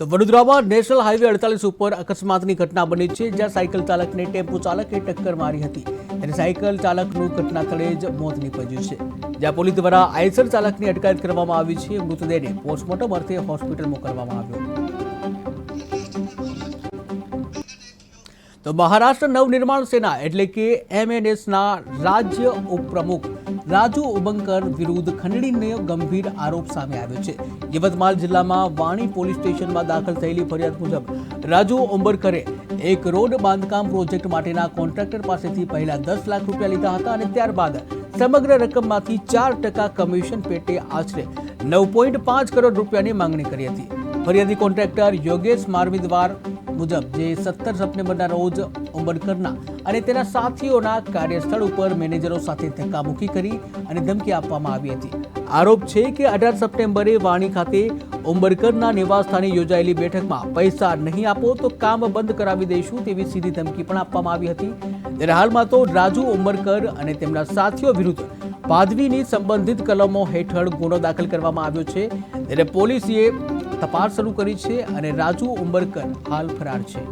તો વડોદરામાં national highway અડતાલીસ ઉપર અકસ્માતની ઘટના બની છે, જ્યાં સાયકલ ચાલકને ટેમ્પો ચાલકે ટક્કર મારી હતી. અને સાયકલ ચાલકનું ઘટના સ્થળે જ મોત નીપજ્યું છે. જ્યાં પોલીસ દ્વારા આઈસર ચાલકની અટકાયત કરવામાં આવી છે. મૃતદેહને પોસ્ટમોર્ટમ અર્થે હોસ્પિટલ મોકલવામાં આવ્યો. તો મહારાષ્ટ્ર નવનિર્માણ સેના એટલે કે એમએનએસના રાજ્ય ઉપપ્રમુખ રાજુ ઉબંકર વિરુદ્ધ ખંડણીનો ગંભીર આરોપ સામે આવ્યો છે. યવતમાલ જિલ્લામાં વાણી પોલીસ સ્ટેશનમાં દાખલ થયેલી ફરિયાદ મુજબ રાજુ ઉંબરકરે એક રોડ બાંધકામ પ્રોજેક્ટ માટેના કોન્ટ્રાક્ટર પાસેથી પહેલા દસ લાખ રૂપિયા લીધા હતા અને ત્યારબાદ સમગ્ર રકમમાંથી ચાર ટકા કમિશન પેટે આશરે નવ પોઈન્ટ પાંચ કરોડ રૂપિયાની માંગણી કરી હતી. ફરિયાદી કોન્ટ્રાક્ટર યોગેશ માર્મિદ્વાર મુજબ જે સત્તર સપ્ટેમ્બરના રોજ ઉંબડકરના અને તેના સાથીઓના કાર્યસ્થળ ઉપર મેનેજરો સાથે ધક્કામુક્કી કરી અને ધમકી આપવામાં આવી હતી. આરોપ છે કે અઢાર સપ્ટેમ્બરે વાણી ખાતે ઉંબરકરના નિવાસસ્થાને યોજાયેલી બેઠકમાં પૈસા નહીં આપો તો કામ બંધ કરાવી દઈશું તેવી સીધી ધમકી પણ આપવામાં આવી હતી. ત્યારે હાલમાં તો રાજુ ઉંબરકર અને તેમના સાથીઓ વિરુદ્ધ પાદવીની સંબંધિત કલમો હેઠળ ગુનો દાખલ કરવામાં આવ્યો છે. ત્યારે પોલીસે તપાસ શરૂ કરી છે અને રાજુ ઉંબરકર હાલ ફરાર છે.